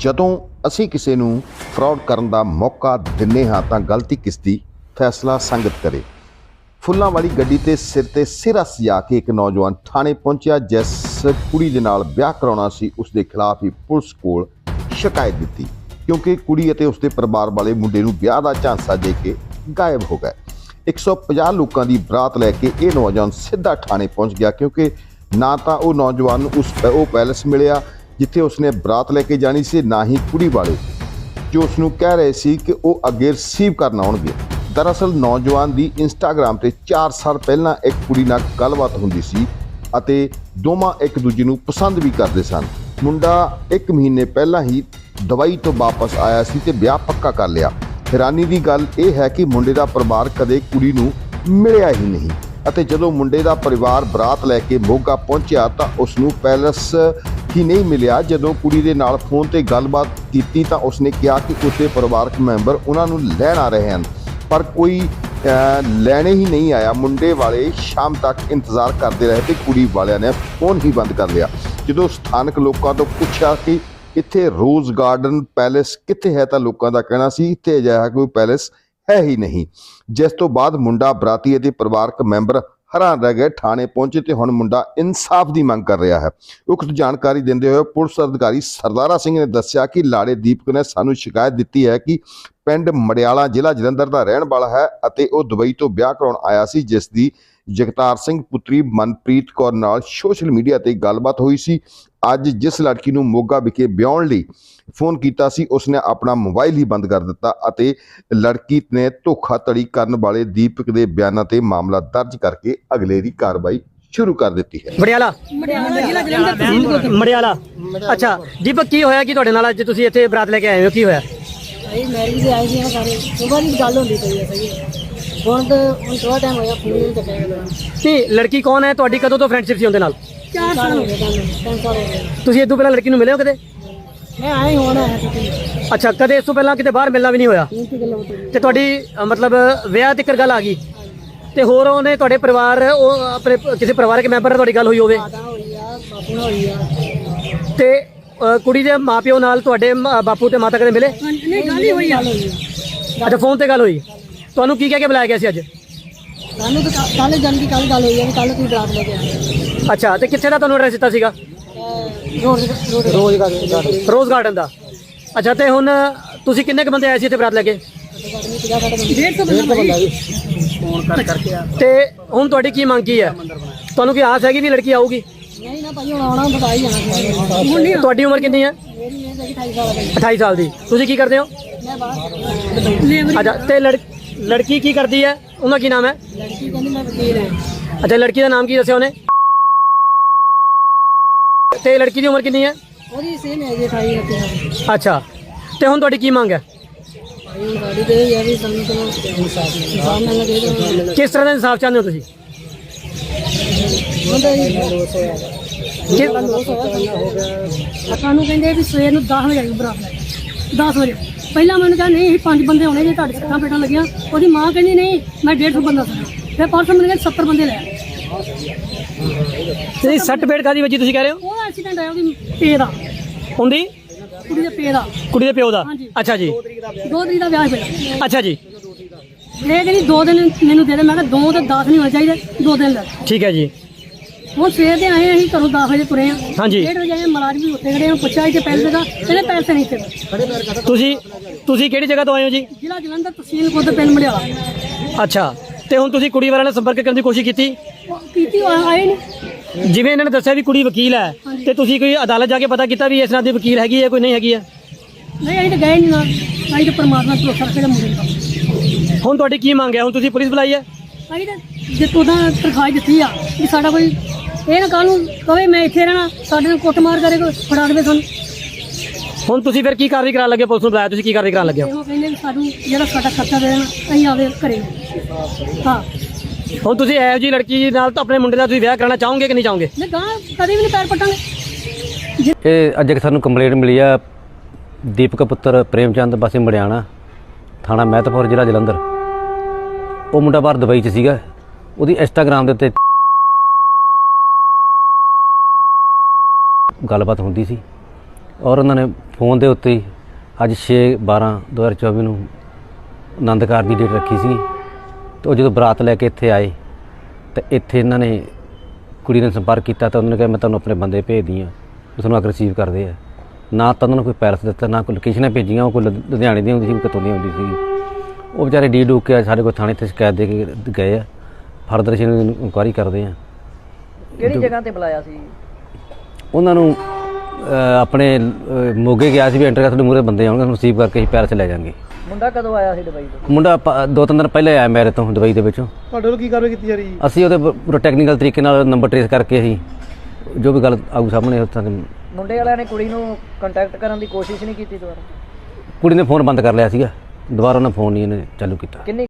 ਜਦੋਂ ਅਸੀਂ ਕਿਸੇ ਨੂੰ ਫਰਾਡ ਕਰਨ ਦਾ ਮੌਕਾ ਦਿੰਨੇ ਹਾਂ ਤਾਂ ਗਲਤੀ ਕਿਸ ਦੀ? ਫੈਸਲਾ ਸੰਗਤ ਕਰੇ। ਫੁੱਲਾਂ ਵਾਲੀ ਗੱਡੀ ਤੇ ਸਿਰ ਤੇ ਸਿਰਾ ਸਜਾ ਕੇ ਇੱਕ ਨੌਜਵਾਨ ਥਾਣੇ ਪਹੁੰਚਿਆ, ਜਿਸ ਕੁੜੀ ਦੇ ਨਾਲ ਵਿਆਹ ਕਰਾਉਣਾ ਸੀ, ਉਸ ਦੇ ਖਿਲਾਫ ਹੀ ਪੁਲਿਸ ਕੋਲ ਸ਼ਿਕਾਇਤ ਦਿੱਤੀ, ਕਿਉਂਕਿ ਕੁੜੀ ਅਤੇ ਉਸਦੇ ਪਰਿਵਾਰ ਵਾਲੇ ਮੁੰਡੇ ਨੂੰ ਵਿਆਹ ਦਾ ਝਾਂਸਾ ਦੇ ਕੇ ਗਾਇਬ ਹੋ ਗਏ। 150 ਲੋਕਾਂ ਦੀ ਬਰਾਤ ਲੈ ਕੇ ਇਹ ਨੌਜਵਾਨ ਸਿੱਧਾ ਥਾਣੇ ਪਹੁੰਚ ਗਿਆ, ਕਿਉਂਕਿ ਨਾ ਤਾਂ ਉਹ ਨੌਜਵਾਨ ਨੂੰ ਉਸ, ਉਹ ਪੈਲਸ ਮਿਲਿਆ ਜਿੱਥੇ ਉਸਨੇ ਬਰਾਤ ਲੈ ਕੇ ਜਾਣੀ ਸੀ, ਨਾ ਹੀ ਕੁੜੀ ਵਾਲੇ। ਜੋ ਉਸ ਨੂੰ ਕਹਿ ਰਹੇ ਸੀ ਕਿ ਉਹ ਅੱਗੇ ਰਿਸੀਵ ਕਰਨ ਆਉਣਗੇ। ਦਰਅਸਲ ਨੌਜਵਾਨ ਦੀ ਇੰਸਟਾਗ੍ਰam ਤੇ 4 ਸਾਲ ਪਹਿਲਾਂ ਇੱਕ ਕੁੜੀ ਨਾਲ ਗੱਲਬਾਤ ਹੁੰਦੀ ਸੀ ਅਤੇ ਦੋਵਾਂ ਇੱਕ ਦੂਜੇ ਨੂੰ ਪਸੰਦ ਵੀ ਕਰਦੇ ਸਨ। ਮੁੰਡਾ 1 ਮਹੀਨੇ ਪਹਿਲਾਂ ਹੀ ਦਵਾਈ ਤੋਂ ਵਾਪਸ ਆਇਆ ਸੀ ਤੇ ਵਿਆਹ ਪੱਕਾ ਕਰ ਲਿਆ। ਹੈਰਾਨੀ ਦੀ ਗੱਲ ਇਹ ਹੈ ਕਿ ਮੁੰਡੇ ਦਾ ਪਰਿਵਾਰ ਕਦੇ ਕੁੜੀ ਨੂੰ ਮਿਲਿਆ ਹੀ ਨਹੀਂ। ਅਤੇ ਜਦੋਂ ਮੁੰਡੇ ਦਾ ਪਰਿਵਾਰ ਬਰਾਤ ਲੈ ਕੇ ਮੋਗਾ ਪਹੁੰਚਿਆ ਤਾਂ ਉਸ ਨੂੰ ਪੈਲਸ ਹੀ ਨਹੀਂ ਮਿਲਿਆ। ਜਦੋਂ ਕੁੜੀ ਦੇ ਨਾਲ ਫੋਨ ਤੇ ਗੱਲਬਾਤ ਕੀਤੀ ਤਾਂ ਉਸਨੇ ਕਿਹਾ ਕਿ ਉਸਦੇ ਪਰਿਵਾਰਕ ਮੈਂਬਰ ਉਹਨਾਂ ਨੂੰ ਲੈਣ ਆ ਰਹੇ ਹਨ। ਪਰ ਕੋਈ ਲੈਣੇ ਹੀ ਨਹੀਂ ਆਇਆ। ਮੁੰਡੇ ਵਾਲੇ ਸ਼ਾਮ ਤੱਕ ਇੰਤਜ਼ਾਰ ਕਰਦੇ ਰਹੇ ਤੇ ਕੁੜੀ ਵਾਲਿਆਂ ਨੇ ਫੋਨ ਹੀ ਬੰਦ ਕਰ ਲਿਆ। ਜਦੋਂ ਸਥਾਨਕ ਲੋਕਾਂ ਤੋਂ ਪੁੱਛਿਆ ਕਿ ਇੱਥੇ ਰੋਜ਼ ਗਾਰਡਨ ਪੈਲੇਸ ਕਿੱਥੇ ਹੈ ਤਾਂ ਲੋਕਾਂ ਦਾ ਕਹਿਣਾ ਸੀ, ਇੱਥੇ ਅਜਿਹਾ ਕੋਈ ਪੈਲੇਸ ਹੈ ਹੀ ਨਹੀਂ। ਜਿਸ ਤੋਂ ਬਾਅਦ ਮੁੰਡਾ ਬਰਾਤੀ ਅਤੇ ਪਰਿਵਾਰਕ ਮੈਂਬਰ ਹੈਰਾਨ ਰਹਿ ਗਏ, ਥਾਣੇ ਪਹੁੰਚੇ ਤੇ ਹੁਣ ਮੁੰਡਾ ਇਨਸਾਫ ਦੀ ਮੰਗ ਕਰ ਰਿਹਾ ਹੈ। ਉਕਤ ਜਾਣਕਾਰੀ ਦਿੰਦੇ ਹੋਏ ਪੁਲਿਸ ਅਧਿਕਾਰੀ ਸਰਦਾਰਾ ਸਿੰਘ ਨੇ ਦੱਸਿਆ ਕਿ ਲਾੜੇ ਦੀਪਕ ਨੇ ਸਾਨੂੰ ਸ਼ਿਕਾਇਤ ਦਿੱਤੀ ਹੈ ਕਿ ਪਿੰਡ ਮੜਿਆਲਾ ਜ਼ਿਲ੍ਹਾ ਜਲੰਧਰ ਦਾ ਰਹਿਣ ਵਾਲਾ ਹੈ ਅਤੇ ਉਹ ਦੁਬਈ ਤੋਂ ਵਿਆਹ ਕਰਾਉਣ ਆਇਆ ਸੀ, ਜਿਸ ਦੀ ਜਗਤਾਰ ਸਿੰਘ ਪੁੱਤਰੀ ਮਨਪ੍ਰੀਤ ਕੌਰ ਨਾਲ ਸੋਸ਼ਲ ਮੀਡੀਆ ਤੇ ਗੱਲਬਾਤ ਹੋਈ ਸੀ। ਅੱਜ ਜਿਸ ਲੜਕੀ ਨੂੰ ਮੋਗਾ ਵਿਖੇ ਵਿਆਹਣ ਲਈ ਫੋਨ ਕੀਤਾ ਸੀ ਉਸਨੇ ਆਪਣਾ ਮੋਬਾਈਲ ਹੀ ਬੰਦ ਕਰ ਦਿੱਤਾ ਅਤੇ ਲੜਕੀ ਨੇ ਧੋਖਾਧੜੀ ਕਰਨ ਵਾਲੇ ਦੀਪਕ ਦੇ ਬਿਆਨਾਂ ਤੇ ਮਾਮਲਾ ਦਰਜ ਕਰਕੇ ਅਗਲੇ ਦੀ ਕਾਰਵਾਈ ਸ਼ੁਰੂ ਕਰ ਦਿੱਤੀ ਹੈ। ਮੜਿਆਲਾ। ਮੜਿਆਲਾ ਅੱਛਾ ਦੀਪਕ ਕੀ ਹੋਇਆ? ਕੀ ਤੁਹਾਡੇ ਨਾਲ ਅੱਜ ਤੁਸੀਂ ਇੱਥੇ ਬਰਾਤ ਲੈ ਕੇ ਆਏ ਹੋ? ਕੀ ਹੋਇਆ? ਭਾਈ ਮੈਰਿਜ ਆਏ ਸੀ ਨਾ ਸਾਰੇ। ਸੁਬਾਹ ਦੀ ਗੱਲ ਹੁੰਦੀ ਪਈ ਹੈ ਸਹੀ ਹੈ। ਹੁਣ ਤਾਂ ਹੁਣ ਥੋੜਾ ਟਾਈਮ ਹੋਇਆ ਫੋਨ ਨਹੀਂ ਚੱਕਿਆ ਗਿਆ ਨਹੀਂ ਲੜਕੀ ਕੌਣ ਹੈ? ਤੁਹਾਡੀ ਕਦੋਂ ਤੋਂ ਫਰੈਂਡਸ਼ਿਪ ਸੀ ਉਹਦੇ ਨਾਲ? ਚਾਰ ਸਾਲ ਹੋ ਗਏ ਤੁਹਾਨੂੰ ਤਿੰਨ ਸਾਲ ਹੋ ਗਏ। ਤੁਸੀਂ ਇਹ ਤੋਂ ਪਹਿਲਾਂ ਲੜਕੀ ਨੂੰ ਮਿਲੇ ਹੋ ਕਦੇ? ਮੈਂ ਆਇਆ ਹੀ ਹੋਣਾ ਹੈ ਤੁਸੀਂ ਅੱਛਾ ਕਦੇ ਇਸ ਤੋਂ ਪਹਿਲਾਂ ਕਿਤੇ ਬਾਹਰ ਮਿਲਣਾ ਵੀ ਨਹੀਂ ਹੋਇਆ? ਕੀ ਤੇ ਤੁਹਾਡੀ ਅ, ਮਤਲਬ ਵਿਆਹ ਤੱਕ ਗੱਲ ਆ ਗਈ। ਤੇ ਹੋਰ ਉਹਨੇ ਤੁਹਾਡੇ ਪਰਿਵਾਰ ਉਹ ਆਪਣੇ ਪ- ਕਿਸੇ ਪਰਿਵਾਰਕ ਮੈਂਬਰ ਨਾਲ ਤੁਹਾਡੀ ਗੱਲ ਹੋਈ ਹੋਵੇ? ਮਾਤਾ ਹੋਈ ਆ ਬਾਪੂ ਨਾਲ ਹੋਈ ਆ। ਤੇ ਅ, ਕੁੜੀ ਦੇ ਮਾਪਿਓ ਨਾਲ ਤੁਹਾਡੇ ਮ- ਬਾਪੂ ਤੇ ਮਾਤਾ ਕਦੇ ਮਿਲੇ? ਨਹੀਂ ਗੱਲ ਹੀ ਹੋਈ ਆ। ਅੱਛਾ ਫੋਨ ਤੇ ਗੱਲ ਹੋਈ? ਤੁਹਾਨੂੰ ਕੀ ਕਹਿ ਕੇ ਬੁਲਾਇਆ ਗਿਆ ਸੀ ਅੱਜ? ਸਾਨੂੰ ਤਾਂ ਕੱਲ ਜਨ ਦੀ ਕੱਲ ਗੱਲ ਹੋਈ ਆ ਕੱਲ ਤੁਸੀਂ ਬਰਾਤ ਲੈ ਕੇ ਆਏ ਅੱਛਾ ਤੇ ਕਿੱਥੇ ਦਾ ਤੁਹਾਨੂੰ ਐਡਰੈਸ ਦਿੱਤਾ ਸੀਗਾ? ਰੋਜ਼ ਗਾਰਡਨ ਦਾ। ਅੱਛਾ ਤੇ ਹੁਣ ਤੁਸੀਂ ਕਿੰਨੇ ਕੁ ਬੰਦੇ ਆਏ ਸੀ ਇੱਥੇ ਬਰਾਤ ਲੈ ਕੇ? ਡੇਢ ਸੌ ਬੰਦਾ ਤੇ ਹੁਣ ਤੁਹਾਡੀ ਕੀ ਮੰਗ ਕੀ ਹੈ? ਤੁਹਾਨੂੰ ਕੀ ਆਸ ਹੈਗੀ ਵੀ ਲੜਕੀ ਆਊਗੀ? ਨਹੀਂ ਨਾ ਭਾਈ ਹੁਣ ਆਉਣਾ ਬਤਾ ਹੀ ਜਾਣਾ ਹੁਣ ਨਹੀਂ ਤੁਹਾਡੀ ਉਮਰ ਕਿੰਨੀ ਹੈ? ਮੇਰੀ ਇਹ ਹੈਗੀ 28 ਸਾਲ ਦੀ। 28 ਸਾਲ ਦੀ। ਤੁਸੀਂ ਕੀ ਕਰਦੇ ਹੋ? ਮੈਂ ਬਾਹਰ ਅੱਛਾ ਤੇ ਲੜ- ਲੜਕੀ ਕੀ ਕਰਦੀ ਹੈ? ਉਹਦਾ ਕੀ ਨਾਮ ਹੈ? ਲੜਕੀ ਕਹਿੰਦੀ ਮੈਂ ਵਕੀਲ ਹਾਂ। ਅੱਛਾ ਲੜਕੀ ਦਾ ਨਾਮ ਕੀ ਦੱਸਿਆ ਉਹਨੇ? ਤੇ ਲੜਕੀ ਦੀ ਉਮਰ ਕਿੰਨੀ ਹੈ? ਉਹਦੀ ਸੇਮ ਹੈ ਜੀ 28 ਰੱਖਿਆ ਅੱਛਾ ਤੇ ਹੁਣ ਤੁਹਾਡੀ ਕੀ ਮੰਗ ਹੈ? ਭਾਈ ਗਾੜੀ ਤੇ ਇਹ ਹੈ ਵੀ ਸਾਨੂੰ ਚਲੋ ਇਨਸਾਫ ਇਨਸਾਫ ਮਿਲਣਾ ਚਾਹੀਦਾ। ਕਿਸ ਤਰ੍ਹਾਂ ਦਾ ਇਨਸਾਫ ਚਾਹੁੰਦੇ ਹੋ ਤੁਸੀਂ? ਹੁੰਦਾ ਜੀ ਕਿ- ਸਾਨੂੰ ਕਹਿੰਦੇ ਵੀ ਸਵੇਰ ਨੂੰ 10 ਵਜੇ ਆਇਓ ਲੈ 10 ਵਜੇ। ਪਹਿਲਾਂ ਮੈਨੂੰ ਕਹਿੰਦਾ ਨਹੀਂ ਪੰਜ ਬੰਦੇ ਆਉਣੇ ਜੇ ਤੁਹਾਡੇ ਸੱਤਾਂ ਪੇਟਾਂ ਲੱਗੀਆਂ। ਉਹਦੀ ਮਾਂ ਕਹਿੰਦੀ ਨਹੀਂ ਮੈਂ 150 ਬੰਦਾ ਸੀ ਫਿਰ ਪਰਸੋਂ ਮੈਨੂੰ ਕਹਿੰਦੇ 70 ਬੰਦੇ ਲੈ। ਤੇ ਸੱਟ ਪੇਟ ਕਾਦੀ ਵਜੀ ਤੁਸੀਂ ਕਹਿ ਰਹੇ ਹੋ? ਉਹਦਾ ਐਕਸੀਡੈਂਟ ਆਇਆ ਉਹਦੀ ਪੇ ਦਾ ਹੁੰਦੀ ਕੁੜੀ ਦੇ ਪੇ ਦਾ ਕੁੜੀ ਦੇ ਪਿਓ ਦਾ? ਹਾਂਜੀ। ਅੱਛਾ ਜੀ। ਦੋ ਤਰੀਕ ਦਾ ਵਿਆਹ ਪਿਆ ਅੱਛਾ ਜੀ। ਇਹ ਕਹਿੰਦੀ ਦੋ ਦਿਨ ਮੈਨੂੰ ਦੇ ਦੇ। ਮੈਂ ਕਿਹਾ ਦੋ ਤੇ 10 ਨਹੀਂ ਹੋਣੇ ਚਾਹੀਦੇ ਦੋ ਦਿਨ ਲੈ ਠੀਕ ਹੈ ਜੀ। ਹੁਣ ਸਵੇਰ ਦੇ ਆਏ ਅਸੀਂ ਘਰੋਂ 10 ਵਜੇ ਤੁਰੇ ਆ। ਹਾਂਜੀ। 1:30 ਵਜੇ ਆਏ ਮੁਲਾਜ਼ਮ ਵੀ ਉੱਥੇ ਖੜੇ ਆ ਪੁੱਛਿਆ ਕਿ ਪੈਸੇ ਦਾ ਇਹਨੇ ਪੈਸੇ ਨਹੀਂ ਤੇ ਤੁਸੀਂ ਤੁਸੀਂ ਕਿਹੜੀ ਜਗ੍ਹਾ ਤੋਂ ਆਏ ਹੋ ਜੀ? ਜ਼ਿਲ੍ਹਾ ਜਲੰਧਰ ਤਹਿਸੀਲ ਖੁਦ ਪਿੰਡ ਮੜਿਆਲਾ। ਅੱਛਾ ਤੇ ਹੁਣ ਤੁਸੀਂ ਕੁੜੀ ਵਾਲਿਆਂ ਨਾਲ ਸੰਪਰਕ ਕਰਨ ਦੀ ਕੋਸ਼ਿਸ਼ ਕੀਤੀ? ਉਹ ਕੀਤੀ ਉਹ ਆਏ ਨਹੀਂ। ਜਿਵੇਂ ਇਹਨਾਂ ਨੇ ਦੱਸਿਆ ਵੀ ਕੁੜੀ ਵਕੀਲ ਹੈ ਤੇ ਤੁਸੀਂ ਕੋਈ ਅਦਾਲਤ ਜਾ ਕੇ ਪਤਾ ਕੀਤਾ ਵੀ ਇਸ ਨਾਲ ਦੀ ਵਕੀਲ ਹੈਗੀ ਹੈ ਕੋਈ ਨਹੀਂ ਹੈਗੀ ਹੈ? ਨਹੀਂ ਅਸੀਂ ਤਾਂ ਗਏ ਨਹੀਂ ਨਾ ਅਸੀਂ ਤਾਂ ਪਰਮਾਤਮਾ ਤੋਂ ਭਰੋਸਾ ਰੱਖੇ ਮੁੰਡੇ ਦਾ ਹੁਣ ਤੁਹਾਡੀ ਕੀ ਮੰਗ ਹੈ? ਹੁਣ ਤੁਸੀਂ ਪੁਲਿਸ ਬੁਲਾਈ ਹੈ? ਅਸੀਂ ਤਾਂ ਜੇ ਤੂੰ ਤਾਂ ਤਰਖਾਹ ਦਿੱਤੀ ਆ ਵੀ ਸਾਡਾ ਕੋਈ ਇਹ ਨਾ ਕੱਲ ਨੂੰ ਕਵੇ ਮੈਂ ਇੱਥੇ ਰਹਿਣਾ ਸਾਡੇ ਨਾਲ ਕੁੱਟਮਾਰ ਕਰੇ ਕੋਈ ਫੜਾ ਦੇਵੇ ਸਾਨੂੰ। ਹੁਣ ਤੁਸੀਂ ਫਿਰ ਕੀ ਕਾਰਵਾਈ ਕਰਾਉਣ ਲੱਗੇ ਪੁਲਿਸ ਨੂੰ ਬੁਲਾਇਆ ਤੁਸੀਂ ਕੀ ਕਾਰਵਾਈ ਕਰਾਉਣ ਲੱਗੇ ਹੋ? ਇਹੋ ਕਹਿੰਦੇ ਵੀ ਸਾਨੂੰ ਜਿਹੜਾ ਸਾਡਾ ਖਰਚਾ ਦੇ ਦੇਣਾ ਅਸੀਂ ਆਵੇ ਘਰੇ। ਹਾਂ। ਹੁਣ ਤੁਸੀਂ ਇਹੋ ਜੀ ਲੜਕੀ ਨਾਲ ਤਾਂ ਆਪਣੇ ਮੁੰਡੇ ਦਾ ਤੁਸੀਂ ਵਿਆਹ ਕਰਾਉਣਾ ਚਾਹੋਗੇ ਕਿ ਨਹੀਂ ਚਾਹੋਗੇ? ਨਹੀਂ ਗਾਂ ਕਦੇ ਵੀ ਨਹੀਂ ਪੈਰ ਪਟਾਂਗੇ। ਇਹ ਅੱਜ ਇੱਕ ਸਾਨੂੰ ਕੰਪਲੇਂਟ ਮਿਲੀ ਆ ਦੀਪਕ ਪੁੱਤਰ ਪ੍ਰੇਮਚੰਦ ਵਾਸੀ ਮੜਿਆਣਾ ਥਾਣਾ ਮਹਿਤਪੁਰ ਜ਼ਿਲ੍ਹਾ ਜਲੰਧਰ। ਉਹ ਮੁੰਡਾ ਬਾਹਰ ਦੁਬਈ 'ਚ ਸੀਗਾ। ਉਹਦੀ ਇੰਸਟਾਗ੍ਰam ਦੇ ਉੱਤੇ ਗੱਲਬਾਤ ਹੁੰਦੀ ਸੀ ਔਰ ਉਹਨਾਂ ਨੇ ਫੋਨ ਦੇ ਉੱਤੇ ਹੀ ਅੱਜ 6 12 2024 ਨੂੰ ਆਨੰਦ ਕਾਰ ਦੀ ਡੇਟ ਰੱਖੀ ਸੀ ਤੇ ਉਹ ਜਦੋਂ ਬਰਾਤ ਲੈ ਕੇ ਇੱਥੇ ਆਏ ਤੇ ਇੱਥੇ ਇਹਨਾਂ ਨੇ ਕੁੜੀ ਨੇ ਸੰਪਰਕ ਕੀਤਾ ਤਾਂ ਉਹਨਾਂ ਨੇ ਕਿਹਾ ਮੈਂ ਤੁਹਾਨੂੰ ਆਪਣੇ ਬੰਦੇ ਭੇਜਦੀ ਆ ਉਹ ਤੁਹਾਨੂੰ ਆ ਕੇ ਰਿਸੀਵ ਕਰਦੇ ਆ। ਨਾ ਤਾਂ ਉਹਨਾਂ ਨੂੰ ਕੋਈ ਪੈਰਸ ਦਿੱਤਾ ਨਾ ਕੋਈ ਲੋਕੇਸ਼ਨਾਂ ਭੇਜੀਆਂ ਉਹ ਕੋਈ ਲੁਧਿਆਣੇ ਦੀ ਹੁੰਦੀ ਸੀ ਕਿਤੋਂ ਦੀ ਹੁੰਦੀ ਸੀ। ਉਹ ਵਿਚਾਰੇ ਡੀ ਡੂਕ ਕੇ ਸਾਡੇ ਕੋਲ ਥਾਣੇ ਤੇ ਸ਼ਿਕਾਇਤ ਦੇ ਕੇ ਗਏ ਆ। ਫਰਦਰ ਅਸੀਂ ਇਨਕੁਆਰੀ ਕਰਦੇ ਆ। ਕਿਹੜੀ ਜਗ੍ਹਾ ਤੇ ਬੁਲਾਇਆ ਸੀ? ਉਹਨਾਂ ਨੂੰ ਆਪਣੇ ਮੋਗੇ ਗਿਆ ਸੀ ਵੀ ਐਂਟਰ ਕਰ ਤੁਹਾਡੇ ਮੂਰੇ ਬੰਦੇ ਆਉਣਗੇ ਤੁਹਾਨੂੰ ਰਿਸੀਵ ਕਰਕੇ ਅਸੀਂ ਪੈਰਸ ਲੈ ਜਾਾਂਗੇ ਮੁੰਡਾ ਕਦੋਂ ਆਇਆ ਸੀ ਦੁਬਈ ਤੋਂ? ਮੁੰਡਾ ਪ- ਦੋ ਤਿੰਨ ਦਿਨ ਪਹਿਲੇ ਆਇਆ ਮੇਰੇ ਤੋਂ ਦੁਬਈ ਦੇ ਵਿੱਚੋਂ। ਤੁਹਾਡੇ ਵੱਲੋਂ ਕੀ ਕਾਰਵਾਈ ਕੀਤੀ ਜਾ ਰਹੀ ਹੈ ਅਸੀਂ ਉਹਦੇ ਪੂਰਾ ਟੈਕਨੀਕਲ ਤਰੀਕੇ ਨਾਲ ਨੰਬਰ ਟ੍ਰੇਸ ਕਰਕੇ ਅਸੀਂ ਜੋ ਵੀ ਗੱਲ ਆਊ ਸਾਹਮਣੇ ਉਸ ਤਰ੍ਹਾਂ ਦੀ- ਮੁੰਡੇ ਵਾਲਿਆਂ ਨੇ ਕੁੜੀ ਨੂੰ ਕੰਟੈਕਟ ਕਰਨ ਦੀ ਕੋਸ਼ਿਸ਼ ਨਹੀਂ ਕੀਤੀ ਦੁਬਾਰਾ? ਕੁੜੀ ਨੇ ਫੋਨ ਬੰਦ ਕਰ ਲਿਆ ਸੀਗਾ ਦੁਬਾਰਾ ਉਹਨੇ ਫੋਨ ਨਹੀਂ ਇਹਨੇ ਚਾਲੂ ਕੀਤਾ। ਕਿੰਨੀ